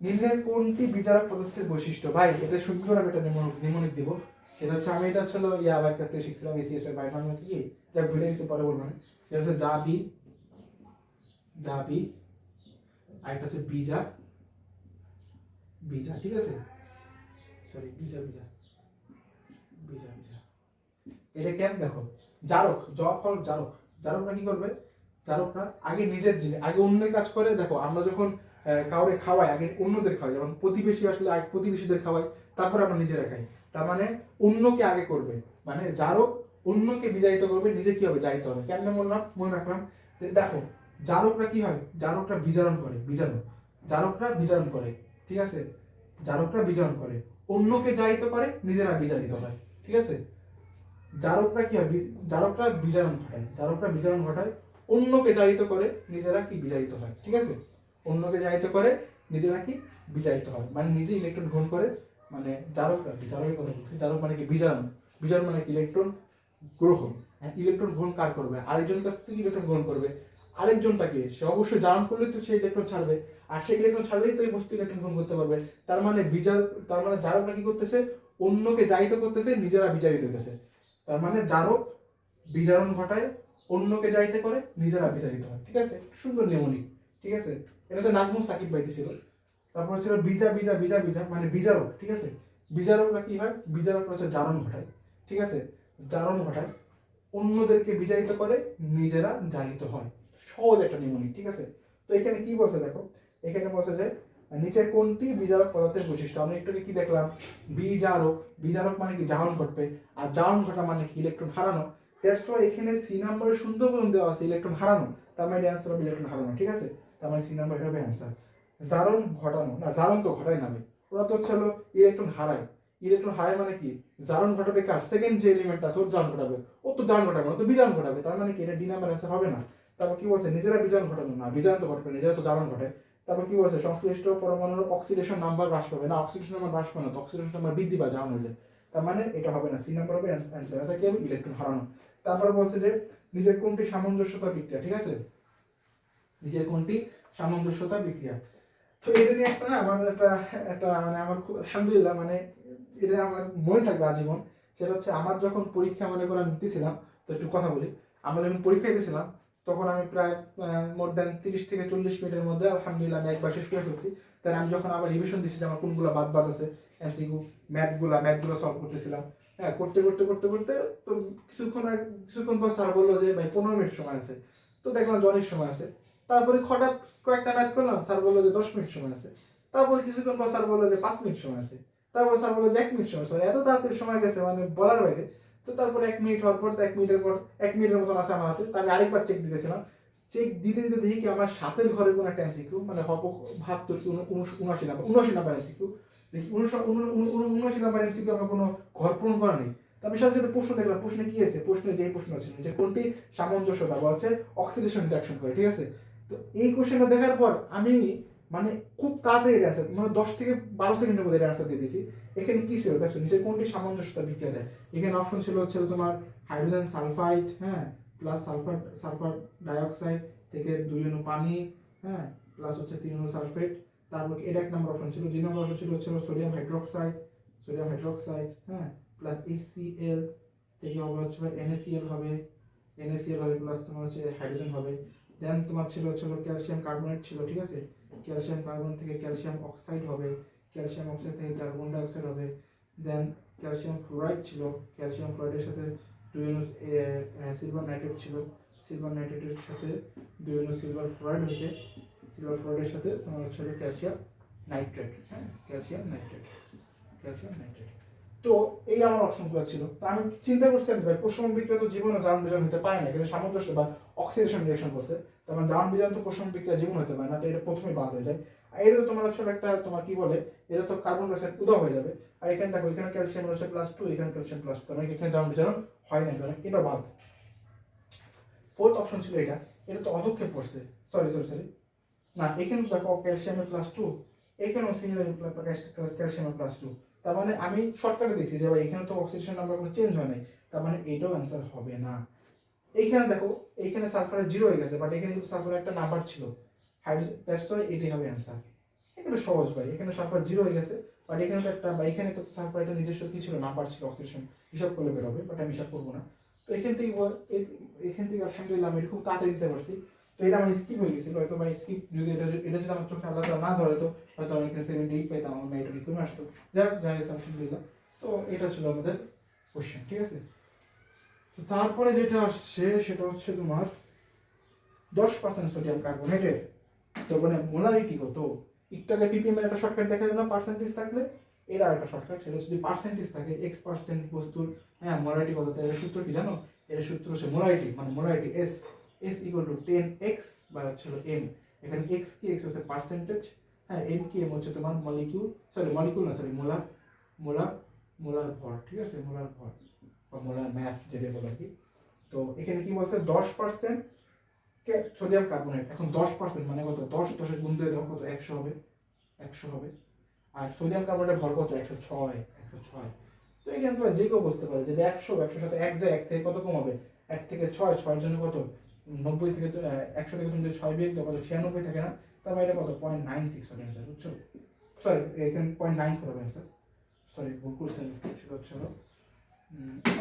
Speaker 1: নিম্নের কোনটি বিচারক পদার্থের বৈশিষ্ট্য? ভাই, এটা সুন্দর আমি এটা নিমনিক দিব। সেটা হচ্ছে, আমি এটা হলো, ইয়া আমার কাছ থেকে শিখছিলাম এসিএস এর ভাই কি? যা ভুলে গেছি, পরে বলব না। এটা হচ্ছে যা বি যা বি, আর এটা হচ্ছে বিজা বিজা ঠিক আছে? সরি বিজা বিজা এটা কেন দেখো? জারক জ ফল জারক। জারকরা কি করবে? জারকরা আগে নিজের জিনিস, আগে অন্যের কাজ করে, দেখো, আমরা যখন কাউরে খাওয়াই, আগে অন্যদের খাওয়াই, যেমন প্রতিবেশী আসলে আগে প্রতিবেশীদের খাওয়াই, তারপর আমরা নিজেরা খাই। তার মানে অন্যকে আগে করবে। মানে জারক অন্যকে বিজায়িত করবে, নিজে কি হবে? জাহিত হবে। কেন রাখ, মনে রাখলাম? যে দেখো, জারকরা কি হয়? জারকরা বিজারণ করে, বিজারণ। জারকরা বিজারণ করে, ঠিক আছে? জারকরা বিজারণ করে। অন্যকে জাহিত করে, নিজেরা বিজারিত হয়। ঠিক আছে? জারকরা কি হয়? জারকরা বিজারণ ঘটায়। জারকরা বিজারণ ঘটায়, অন্যকে জারিত করে নিজেরা কি বিজারিত হয়? ঠিক আছে? অন্যকে জারিত করে নিজেরা কি বিজারিত হয়? মানে নিজে ইলেকট্রন গ্রহণ করে মানে জারকরা কি জারকের কথা বলছি। জারক মানে কি? বিজারণ। বিজারণ মানে কি? ইলেকট্রন গ্রহণ। হ্যাঁ ইলেকট্রন গ্রহণ কার করবে? আরেকজনের কাছ থেকে ইলেকট্রন গ্রহণ করবে। আরেকজনটাকে সে অবশ্যই জারণ করলে তো সে ইলেকট্রন ছাড়বে। আর সেই ইলেকট্রন ছাড়লেই তো এই বস্তু ইলেকট্রন গ্রহণ করতে পারবে। তার মানে বিজার তার মানে জারকরা কি করতেছে? অন্যকে জারিত করতেছে, নিজেরা বিচারিত হইতেছে। তার মানে জারক বিজারণ ঘটায়, অন্যকে যাইতে করে, নিজেরা বিচারিত হয়। ঠিক আছে? সুন্দর নেমনিক ঠিক আছে? এটা হচ্ছে নাজমুল সাকিব বাইতি ছিল তারপর ছিল বিজা বিজা বিজা বিজা মানে বিজারক ঠিক আছে? বিজারকরা কি হয়? বিজারকরা হচ্ছে জারণ ঘটায়। ঠিক আছে? জারণ ঘটায়। অন্যদেরকে বিজারিত করে, নিজেরা জারিত হয়। সহজ একটা নিয়মনিক ঠিক আছে? তো এখানে কি বলছে দেখো? এখানে বলছে যে নিচের কোনটি? বিজারক পদার্থের বৈশিষ্ট্য। আমরা একটু কি দেখলাম? বিজারক। বিজারক মানে কি? জারণ ঘটবে। আর জারণ ঘটা মানে কি? ইলেকট্রন হারানো। দ্যাটস এখানে সি নাম্বারে সুন্দর বলুন দেওয়া আছে ইলেকট্রন হারানো। তার মানে অ্যান্সার হবে ইলেকট্রন হারানো, ঠিক আছে? তার মানে সি নাম্বার হবে অ্যান্সার জারণ ঘটানো। না, জারণ তো ঘটায় নামে ওরা তো হচ্ছে হলো ইলেকট্রন হারায়। ইলেকট্রন হারায় মানে কি? জারণ ঘটাবে কার? সেকেন্ড যে এলিমেন্ট আছে, ওর জারণ ঘটাবে। ও তো জারণ ঘটাবে না, ও তো বিজারণ ঘটাবে। তার মানে কি? এটা ডি নাম্বার অ্যান্সার হবে না। তারপর কি বলছে? নিজেরা বিজারণ ঘটানো। না, বিজারণ তো ঘটবে নিজেরা তো জারণ ঘটে তারপর কি বলছে? সংশ্লিষ্ট পরমাণুর অক্সিডেশন নাম্বার হ্রাস পাবে। না অক্সিডেশন নাম্বার হ্রাস পাবে না অক্সিডেশন নাম্বার বৃদ্ধি পায় জারণ হলে তার মানে এটা হবে না। সি নাম্বার হবে অ্যান্সার অ্যান্সার কি হবে? ইলেকট্রন হারানো। তারপর বলছে যে নিজের কোনটি সামঞ্জস্যতা বিক্রিয়া, ঠিক আছে? নিজের কোনটি সামঞ্জস্যতা বিক্রিয়া। তো এটা নিয়ে একটা না, আমার একটা একটা মানে আমার খুব, আলহামদুলিল্লাহ মানে এটা আমার মনে থাকবে আজীবন। সেটা হচ্ছে, আমার যখন পরীক্ষা মনে করে আমি দিতেছিলাম, তো একটু কথা বলি। আমরা যখন পরীক্ষা দিতেছিলাম তখন আমি প্রায় মোর দেন তিরিশ থেকে চল্লিশ মিনিটের মধ্যে আলহামদুলিল্লাহ আমি একবার শেষ করে ফেলছি। তাই আমি যখন আবার রিভিশন দিচ্ছি যে আমার কোনগুলো বাদ বাদ আছে এমসিকিউ ম্যাথগুলো ম্যাথগুলো সলভ করতেছিলাম। হ্যাঁ করতে করতে করতে করতে তো কিছুক্ষণ কিছুক্ষণ পর স্যার বলল যে, ভাই, পনেরো মিনিট সময় আছে। তো দেখলাম যে অনেক সময় আছে। তারপরে হঠাৎ কয়েকটা ম্যাথ করলাম স্যার বলল যে, দশ মিনিট সময় আছে। তারপরে কিছুক্ষণ পর স্যার বলল যে, পাঁচ মিনিট সময় আছে। তারপর স্যার বলল যে, এক মিনিট সময় আছে। এত তাড়াতাড়ি সময় গেছে মানে বলার বাইরে। তো তারপরে এক মিনিট হওয়ার পর এক মিনিটের পর, এক মিনিটের মতন আছে আমার হাতে। তো আমি আরেকবার চেক দিতেছিলাম। চেক দিতে দিতে দেখি কি আমার সাতের ঘরের কোনো একটা এমসিকিউ মানে হব বাহাত্তর কি উনআশি নাম্বার উনআশি নাম্বার এমসিকিউ দেখি উনআশি নাম্বার এমসিকিউ আমার কোনো ঘর পূরণ করা নেই। তারপর সাথে সাথে প্রশ্ন দেখলাম, প্রশ্নে কি আছে? প্রশ্নে যেই প্রশ্ন ছিল যে কোনটি সামঞ্জস্যতা বা হচ্ছে অক্সিডেশন রিডাকশন করে, ঠিক আছে? তো এই কোশ্চেনটা দেখার পর আমি মানে খুব তাড়াতাড়ি এটা মানে দশ থেকে বারো সেকেন্ডের মধ্যে এটা দিয়ে দিয়েছি। এখানে কি ছিল? দেখছ নিচে কোনটি সামঞ্জস্যতা বিক্রিয়া দেয়? এখানে অপশন ছিল হচ্ছে তোমার হাইড্রোজেন সালফাইড হ্যাঁ প্লাস সালফার সালফার ডাইঅক্সাইড থেকে দুই অণু পানি হ্যাঁ প্লাস হচ্ছে তিন অণু সালফেট তারপর এটা এক নম্বর অপশন ছিল। দুই নম্বর অপশন ছিল হচ্ছে সোডিয়াম হাইড্রোক্সাইড সোডিয়াম হাইড্রোক্সাইড হ্যাঁ প্লাস এসিএল থেকে হবে হচ্ছে এনএসিএল হবে এনএসিএল হবে প্লাস তোমার হচ্ছে হাইড্রোজেন হবে। দেন তোমার ছিল হচ্ছে ক্যালসিয়াম কার্বনেট ছিল, ঠিক আছে? ক্যালসিয়াম কার্বন থেকে ক্যালসিয়াম অক্সাইড হবে, ক্যালসিয়াম অক্সাইড থেকে কার্বন ডাইঅক্সাইড হবে দেন ক্যালসিয়াম ফ্লোরাইড ছিল, ক্যালসিয়াম ফ্লোরাইডের সাথে দুই সিলভার নাইট্রেট ছিল সিলভার নাইট্রেটের সাথে দুই সিলভার ফ্লোরাইড হয়েছে সিলভার ফ্লোরাইডের সাথে তোমার হচ্ছে ক্যালসিয়াম নাইট্রেট হ্যাঁ ক্যালসিয়াম নাইট্রেট ক্যালসিয়াম নাইট্রেট তো এই আমার অপশনগুলো ছিল। তো আমি চিন্তা করছি, আমি ভাই পশ্চিম বিক্রিয়া তো জীবনে জারণ বিজারণ হতে পারে না কিন্তু সামঞ্জস্য বা অক্সিডেশন রিয়েকশন করছে। তার মানে জারণ বিজারণ তো পশ্চিম বিক্রিয়া জীবন হতে পারে না, তো এটা প্রথমেই বাদ হয়ে যায়। আর এটা তো তোমার হচ্ছে একটা, তোমার কি বলে, এটা তো কার্বন ডাইঅক্সাইড উদাও হয়ে যাবে। আর এখানে দেখো, এখানে ক্যালসিয়াম রয়েছে প্লাস টু এখানে ক্যালসিয়াম প্লাস টু মানে এখানে জারণ বিজারণ হয় না কারণ এটা বাদ। ফোর্থ অপশন ছিল এটা এটা তো অধক্ষেপ পড়ছে সরি সরি সরি না, এখানে দেখো ক্যালসিয়ামের প্লাস টু এখানেও সিমিলার ক্যালসিয়াম প্লাস টু তার মানে আমি শর্টকাটে দিয়েছি যে ভাই, এখানে তো অক্সিজেন নাম্বার কোনো চেঞ্জ হয় নাই। তার মানে এটাও অ্যান্সার হবে না। এইখানে দেখো, এইখানে সালফারের জিরো হয়ে গেছে বাট এখানে কিন্তু সালফারের একটা নাম্বার ছিল। দ্যাটস ওয়াই এটাই হবে অ্যান্সার এখানে সহজ ভাই, এখানে সালফার জিরো হয়ে গেছে বাট এখানে তো একটা, বা এখানে তো সালফার একটা নিজস্ব কি ছিল? নাম্বার ছিল অক্সিজেন হিসাব করলে বেরোবে বাট আমি হিসাব করব না। তো এখান থেকে এখান থেকে আলহামদুলিল্লাহ আমি খুব তাড়াতাড়ি দিতে পারছি। এটা আমার স্কিপ হয়ে গেছিল হয়তো বা স্কিপ যদি এটা এটা যদি আমার চোখে আলাদা না ধরে তো হয়তো আমি এখানে সেভেন্টি এইট পাইতাম, আমার মেয়েটা কমে আসতো। যাই হোক যাই আলহামদুলিল্লাহ তো এটা ছিল আমাদের কোশ্চেন ঠিক আছে? তো তারপরে যেটা আসছে, সেটা হচ্ছে তোমার দশ পার্সেন্ট সোডিয়াম কার্বনেটের তো মানে মোলারিটি কত? একটু আগে পিপিএম এর একটা শর্টকাট দেখা গেল পার্সেন্টেজ থাকলে, এর একটা শর্টকাট সেটা যদি পার্সেন্টেজ থাকে এক্স পার্সেন্ট বস্তুর হ্যাঁ মোলারিটি কত? তাহলে সূত্র কি জানো? এর সূত্র হচ্ছে মোলারিটি মানে molarity S S equal to ten X বা হচ্ছে এম এখানে এক্স কি? এক্স হচ্ছে পার্সেন্টেজ হ্যাঁ এম কি? এম হচ্ছে তোমার মলিকিউল সরি মলিকিউল না সরি মোলার মোলার মোলার ভর, ঠিক আছে? মোলার ভর বা মোলার ম্যাস যেটা বলে আর কি। তো এখানে কি বলছে? দশ পার্সেন্ট কে? সোডিয়াম কার্বনেট এখন দশ পার্সেন্ট মানে কত? দশ, দশের গুণ দিয়ে দেখো কত? একশো হবে। একশো হবে। আর সোডিয়াম কার্বনেটের ভর কত? একশো ছয় একশো ছয়। তো এখানে তো যে কেউ বুঝতে পারে যদি একশো একশোর সাথে এক যায়, এক থেকে কত কম হবে এক থেকে ছয়, ছয়ের জন্য কত? নব্বই থেকে একশো থেকে তুমি যদি ছয় বিয়োগ দাও ছিয়ানব্বই থাকে না। তার মানে এটা কত? পয়েন্ট নাইন সিক্স হবে অ্যান্সার বুঝছ? সরি এখানে পয়েন্ট নাইন হবে অ্যান্সার সরি ভুল করছেন, সেটা হচ্ছে হলো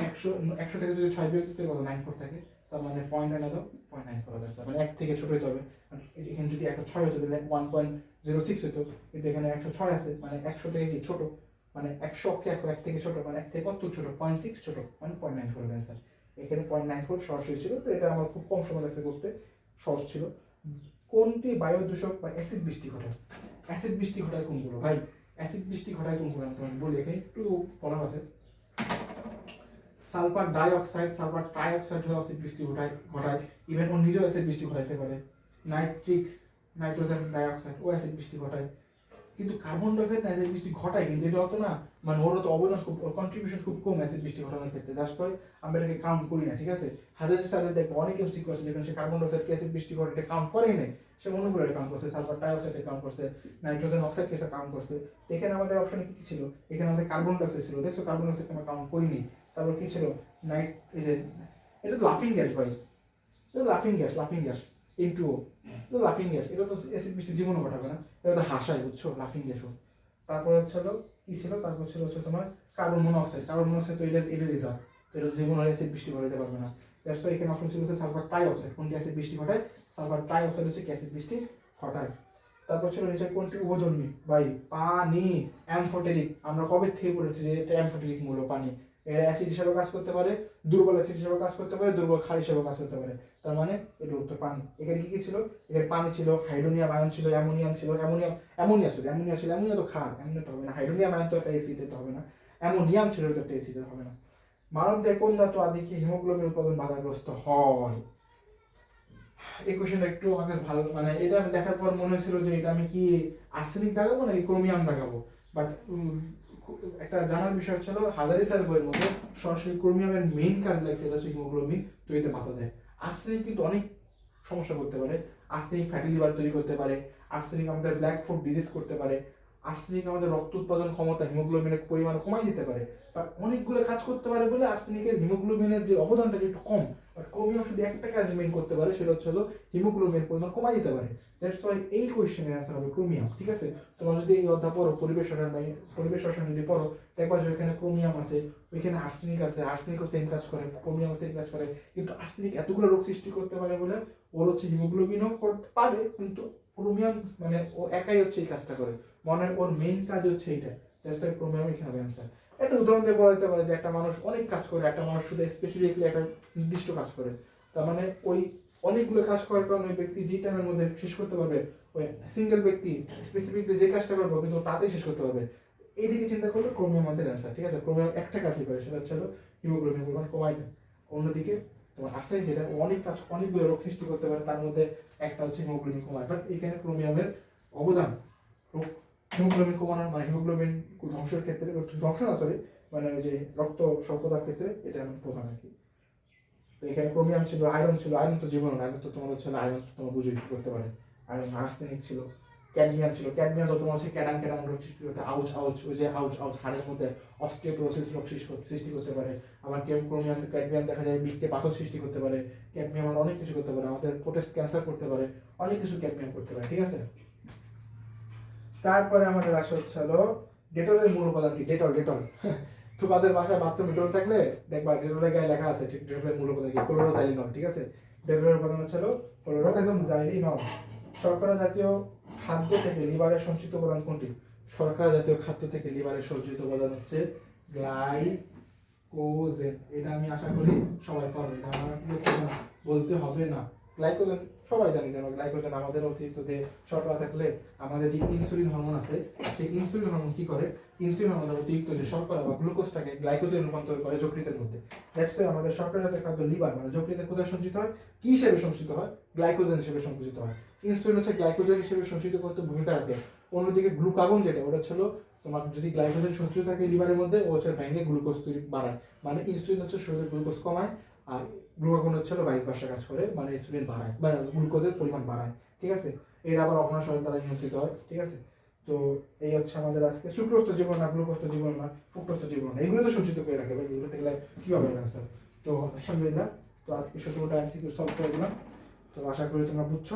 Speaker 1: একশো একশো থেকে যদি ছয় বিয়োগ দিতে কত? নাইন ফোর থাকে। তার মানে পয়েন্ট নাইন হলো পয়েন্ট নাইন ফোর হবে অ্যান্সার মানে এক থেকে ছোট হতে হবে। এখানে যদি একশো ছয় হতো, তাহলে ওয়ান পয়েন্ট জিরো সিক্স হতো। কিন্তু এখানে একশো ছয় আছে মানে একশো থেকে কি ছোট? মানে একশো অক্ষে এক থেকে ছোট মানে এক থেকে কত ছোট? পয়েন্ট সিক্স ছোট মানে পয়েন্ট নাইন ফোর অ্যান্সার এখানে পয়েন্ট নাইন ফোর সরাসরি ছিল তো এটা আমার খুব কম সময় লাগছে করতে, সহজ ছিল। কোনটি বায়ু দূষক বা অ্যাসিড বৃষ্টি ঘটায়? অ্যাসিড বৃষ্টি ঘটায় কোনগুলো? ভাই অ্যাসিড বৃষ্টি ঘটায় কোনগুলো? আমি তোমাকে বলি, এখানে একটু পড়া আছে। সালফার ডাইঅক্সাইড, সালফার ট্রাইঅক্সাইড হয়ে অ্যাসিড বৃষ্টি ঘটায় ঘটায়। ইভেন ও নিজেও অ্যাসিড বৃষ্টি ঘটাইতে পারে। নাইট্রিক নাইট্রোজেন ডাইঅক্সাইড ও অ্যাসিড বৃষ্টি ঘটায়। কিন্তু কার্বন ডাইঅক্সাইড অ্যাসিড বৃষ্টি ঘটায় কিন্তু এটা অত না মানে ওর তো অবদান খুব কন্ট্রিবিউশন খুব কম অ্যাসিড বৃষ্টি ঘটানোর ক্ষেত্রে। জাস্ট হয়, আমরা এটাকে কাউন্ট করি না, ঠিক আছে? হাজারের সালে দেখব, অনেক এমসিকিউ আছে যেখানে সে কার্বন ডাইঅক্সাইড অ্যাসিড বৃষ্টি করে এটা কাউন্ট করেই নেই। সে অনুগুলো কাউন্ট করছে সালফার ডাইঅক্সাইড কাউন্ট করছে নাইট্রোজেন অক্সাইড কে কাউন্ট করছে। এখানে আমাদের অপশনে কি কি ছিল? এখানে আমাদের কার্বন ডাইঅক্সাইড ছিল। দেখছ কার্বন ডাইঅক্সাইড আমরা কাউন্ট করিনি। তারপর কি ছিল? নাইট এই যে, এটা তো লাফিং গ্যাস ভাই। এটা লাফিং গ্যাস লাফিং গ্যাস ইনটু লাফিং গ্যাস এটা তো অ্যাসিড বৃষ্টি জীবনও ঘটাবে না। এটা তো হাসায়, বুঝছ? লাফিং গ্যাসও তারপরে হচ্ছে হলো কি ছিল? তারপর ছিল হচ্ছে তোমার কার্বন মনোক্সাইড কার্বন মনোক্সাইড তো এটা এটা রিজার্ভ তো এটা জীবন অ্যাসিড বৃষ্টি ঘটাতে পারবে না। দ্যাটস এখানে অপশন ছিল হচ্ছে সালফার ট্রাইঅক্সাইড কোনটি অ্যাসিড বৃষ্টি ঘটায়? সালফার ট্রাইঅক্সাইড হচ্ছে অ্যাসিড বৃষ্টি ঘটায়। তারপর ছিল নিচে কোনটি? উভধর্মী ভাই, পানি। অ্যামফোটেরিক আমরা কবে থেকে পড়েছি যে এটা অ্যামফোটেরিক মূল, পানি? এটা অ্যাসিড হিসেবে কাজ করতে পারে, দুর্বল অ্যাসিড হিসেবে কাজ করতে পারে, দুর্বল ক্ষার হিসেবে কাজ করতে পারে। তার মানে এটা উত্তর পানি। এখানে কি কি ছিল? এখানে পানি ছিল হাইড্রোনিয়াম আয়ন ছিল অ্যামোনিয়াম ছিল অ্যামোনিয়াম অ্যামোনিয়া ছিল অ্যামোনিয়া ছিল অ্যামোনিয়া তো ক্ষার অ্যামোনিয়া তো হবে না। হাইড্রোনিয়াম আয়ন তো একটা অ্যাসিড এটা হবে না। অ্যামোনিয়াম ছিল, এটা একটা অ্যাসিড হবে না। মানব দেহে কোন ধাতু আদিকে হিমোগ্লোবিন উৎপাদন বাধাগ্রস্ত হয়? এই কোশ্চেনটা একটু আমার কাছে ভালো মানে এটা দেখার পর মনে হয়েছিল যে এটা আমি কি আর্সেনিক দাগাবো নাকি ক্রোমিয়াম দাগাবো বাট একটা জানার বিষয় ছিল হাজারি স্যার বইয়ের মধ্যে সরাসরি ক্রোমিয়ামের মেইন কাজ লাগছে, এটা হচ্ছে হিমোগ্লোবিন তৈরিতে মাথা দেয়। আর্সেনিক কিন্তু অনেক সমস্যা করতে পারে আর্সেনিক ফ্যাটি লিভার তৈরি করতে পারে আর্সেনিক আমাদের ব্ল্যাক ফুড ডিজিজ করতে পারে। আর্সেনিক আমাদের রক্ত উৎপাদন ক্ষমতা হিমোগ্লোবিনের পরিমাণ কমাই দিতে পারে। বা অনেকগুলো কাজ করতে পারে বলে আর্সেনিকের হিমোগ্লোবিনের যে অবদানটা একটু কম বাট ক্রোমিয়াম শুধু একটা কাজ মেন করতে পারে, সেটা হচ্ছে হলো হিমোগ্লোবিনের পরিমাণ কমাই দিতে পারে। দ্যাটস ওয়াই এই কোয়েশ্চেনের অ্যান্সার হবে ক্রোমিয়াম ঠিক আছে? তোমার যদি এই অধ্যায় পড়ো পরিবেশ পরিবেশ রসায়ন যদি পড়ো, দেখবা যে ওইখানে ক্রোমিয়াম আছে, ওইখানে আর্সেনিক আছে আর্সেনিকও সেম কাজ করে ক্রোমিয়াম সেম কাজ করে। কিন্তু আর্সেনিক এতগুলো রোগ সৃষ্টি করতে পারে বলে ওর হচ্ছে হিমোগ্লোবিনও করতে পারে, কিন্তু ক্রোমিয়াম মানে ও একাই হচ্ছে এই কাজটা করে। মনে হয় ওর মেইন কাজ হচ্ছে এটা দ্যাটস ওয়াই ক্রোমিয়াম এখানে হবে অ্যান্সার একটা উদাহরণ দিয়ে বলা যেতে পারে যে একটা মানুষ অনেক কাজ করে, একটা মানুষ শুধু স্পেসিফিকলি একটা নির্দিষ্ট কাজ করে। তার মানে ওই অনেকগুলো কাজ করার কারণে ওই ব্যক্তি যে টাইমের মধ্যে শেষ করতে পারবে, ওই সিঙ্গেল ব্যক্তি স্পেসিফিকলি যে কাজটা করবে, কিন্তু ও তাতেই শেষ করতে পারবে। এইদিকে চিন্তা করলে ক্রোমিয়াম আমাদের অ্যান্সার ঠিক আছে? ক্রোমিয়াম একটা কাজই করে, সেটা হচ্ছে হলো হিমোগ্লোবিন পরিমাণ কমাই দেয় অন্যদিকে তোমার আর্সেনিক যেটা অনেক কাজ, অনেকগুলো রোগ সৃষ্টি করতে পারে, তার মধ্যে একটা হচ্ছে হিমোগ্লোবিন কমায়। বাট এখানে ক্রোমিয়ামের অবদান, রোগ হিমোগ্লোবিন কমানোর মানে হিমোগ্লোবিন ধ্বংসের ক্ষেত্রে ধ্বংস না সরি মানে ওই যে রক্ত স্বল্পতার ক্ষেত্রে এটা আমার প্রধান আর কি। তো এখানে ক্রোমিয়াম ছিল, আয়রন ছিল, আয়রন তো জীবন, আয়রন তো তোমার হচ্ছে আয়রন তোমার বুঝে করতে পারে। আয়রন আর্সেনিক ছিল, ক্যাডমিয়াম ছিল, ক্যাডমিয়াম তো তোমার হচ্ছে ক্যাডান ক্যাডাম রোগ সৃষ্টি করতে, আউচ আউচ, ওই যে আউচ আউচ হাড়ের মধ্যে অস্টিওপোরোসিস রোগ সৃষ্টি করতে পারে। আবার ক্রোমিয়াম, ক্যাডমিয়াম দেখা যায় বৃত্তে পাথর সৃষ্টি করতে পারে। ক্যাডমিয়াম আর অনেক কিছু করতে পারে, আমাদের প্রোটেস্ট ক্যান্সার করতে পারে, অনেক কিছু ক্যাডমিয়াম করতে পারে, ঠিক আছে? তারপরে আমাদের আসা হচ্ছে হলো ডেটলের মূল উপাদান কি ডেটল ডেটল। তোমাদের বাসায় বাথরুম ডেটল থাকলে দেখবা ডেটলের গায়ে লেখা আছে, ডেটলের মূল উপাদান কি? ক্লোরোজাইলিনল ঠিক আছে? ডেটলের উপাদান হচ্ছে হলো ক্লোরোজাইলিনল শর্করা জাতীয় খাদ্য থেকে লিভারের সঞ্চিত উপাদান কোনটি? শর্করা জাতীয় খাদ্য থেকে লিভারের সঞ্চিত উপাদান হচ্ছে গ্লাইকোজেন এটা আমি আশা করি সবাই পারবে, এটা আমার বলতে হবে না। গ্লাইকোজেন সবাই জানি যেন গ্লাইকোজেন আমাদের অতিরিক্ত দেহে শর্করা থাকলে আমাদের যে ইনসুলিন হরমোন আছে, সেই ইনসুলিন হরমোন কি করে? ইনসুলিন হরমোন অতিরিক্ত যে শর্করা বা গ্লুকোজটাকে গ্লাইকোজেন রূপান্তর করে যকৃতের মধ্যে। দ্যাটস আমাদের শর্করা জাতীয় খাদ্য লিভার মানে যকৃতে কোথায় সঞ্চিত হয়? কি হিসেবে সঞ্চিত হয়? গ্লাইকোজেন হিসেবে সঞ্চিত হয়। ইনসুলিন হচ্ছে গ্লাইকোজেন হিসেবে সঞ্চিত করতে ভূমিকা রাখে। অন্যদিকে গ্লুকাগন যেটা, ওটা ছিল তোমার যদি গ্লাইকোজেন সঞ্চিত থাকে লিভারের মধ্যে, ও হচ্ছে ভেঙে গ্লুকোজ তৈরি বাড়ায়। মানে ইনসুলিন হচ্ছে শরীরে গ্লুকোজ কমায়, আর গ্লুকাগন হচ্ছে হলো বাইশ বাসা কাজ করে মানে ইনসুলিন বাড়ায় মানে গ্লুকোজের পরিমাণ বাড়ায়, ঠিক আছে? এর আবার অগ্নাশয়ের দ্বারা নিয়ন্ত্রিত হয়, ঠিক আছে? তো এই হচ্ছে আমাদের আজকে সুক্রস্ত জীবন না গ্লুকোস্ত জীবন না, ফুক্রস্ত জীবন না এগুলো তো সঞ্চিত করে রাখে ভাই, এগুলো থেকে কীভাবে স্যার তো আলহামদুলিল্লাহ, তো আজকে সতেরোটা এমসিকিউ সলভ করে দিলাম। তো আশা করি তোমরা বুঝছ।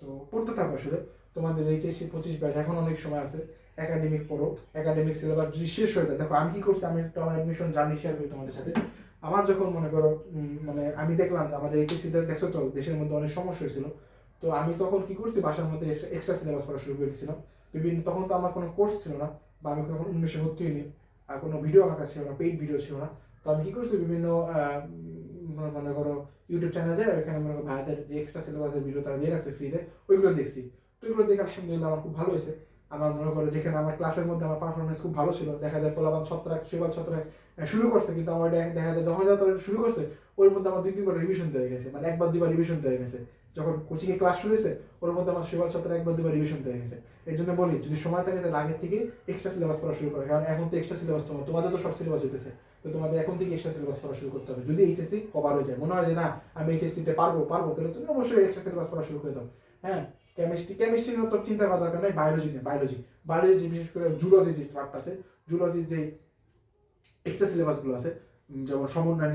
Speaker 1: তো পড়তে থাকো আসলে। তোমাদের এইচএসসি পঁচিশ ব্যাচ এখন অনেক সময় আছে একাডেমিক পড়ো। একাডেমিক সিলেবাস যদি শেষ হয়ে যায়, দেখো আমি কি করছি, আমি একটু আমার অ্যাডমিশন জার্নি শেয়ার করি তোমাদের সাথে। আমার যখন মনে করো মানে আমি দেখলাম যে আমাদের এইচএসসিতে দেখছ তো, দেশের মধ্যে অনেক সমস্যা হয়েছিল। তো আমি তখন কি করছি, বাসার মধ্যে এক্সট্রা সিলেবাস পড়া শুরু করে বিভিন্ন তখন তো আমার কোনো কোর্স ছিল না বা আমি কোনো উন্মেষে ভর্তি হইনি, আর কোনো ভিডিও আমার কাছে ছিল না পেইড ভিডিও ছিল না। তো আমি কি করছি, বিভিন্ন মনে করো ইউটিউব চ্যানেল যায় ওইখানে মনে করো ভারতের যে এক্সট্রা সিলেবাসের ভিডিও তারা দিয়ে রাখছে ফ্রিতে ওইগুলো দেখছি। তো ওইগুলো দেখে আলহামদুলিল্লাহ আমার খুব ভালো হয়েছে। আমার মনে করো যেখানে আমার ক্লাসের মধ্যে আমার পারফরমেন্স খুব ভালো ছিল। দেখা যায় পোলাবান ছত্রাক, শৈবাল ছত্রাক শুরু করছে, কিন্তু আমার দেখা দেখা যায় যখন যত শুরু করছে, ওর মধ্যে আমার দুই তিনবার রিভিশন দেওয়া গেছে। মানে একবার, দুইবার রিভিশন দেওয়া গেছে। যখন কোচিংয়ে ক্লাস শুরু হয়েছে, ওর মধ্যে আমার সেবার ছত্রাক একবার, দুইবার রিভিশন দেওয়া গেছে। এর জন্য বলি, যদি সময় থাকে তাহলে আগে থেকে এক্সট্রা সিলেবাস পড়া শুরু করে। কারণ এখন তো এক্সট্রা সিলেবাস তোমার তোমাদের তো সব সিলেবাস হতেছে তো তোমাদের এখন থেকে এক্সট্রা সিলেবাস পড়া শুরু করতে হবে। যদি এইচএসসি কভার হয়ে যায়, মনে হয় যে না, আমি এইচএসসি তে পারব পারব, তাহলে তুমি অবশ্যই এক্সট্রা সিলেবাস পড়া শুরু করে দাও। হ্যাঁ কেমিস্ট্রি কেমিস্ট্রি নিয়ে তোর চিন্তা করা দরকার নেই বায়োলজি নিয়ে বায়োলজি বায়োলজি বিশেষ করে জুলজি যে পার্টটা আছে জুলজির যে এক্সট্রা সিলেবাসগুলো আছে যেমন সমন্বয়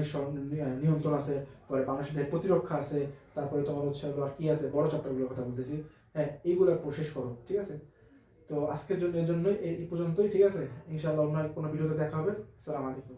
Speaker 1: নিয়ন্ত্রণ আছে, পরে বাংলাদেশের প্রতিরক্ষা আছে, তারপরে তোমার হচ্ছে কি আছে, বড় চ্যাপ্টারগুলোর কথা বলতেছি হ্যাঁ এইগুলো প্রসেস করো, ঠিক আছে? তো আজকের জন্য এর জন্যই এই পর্যন্তই, ঠিক আছে? ইনশাআল্লাহ অন্য কোনো ভিডিওতে দেখা হবে। আসসালামু আলাইকুম।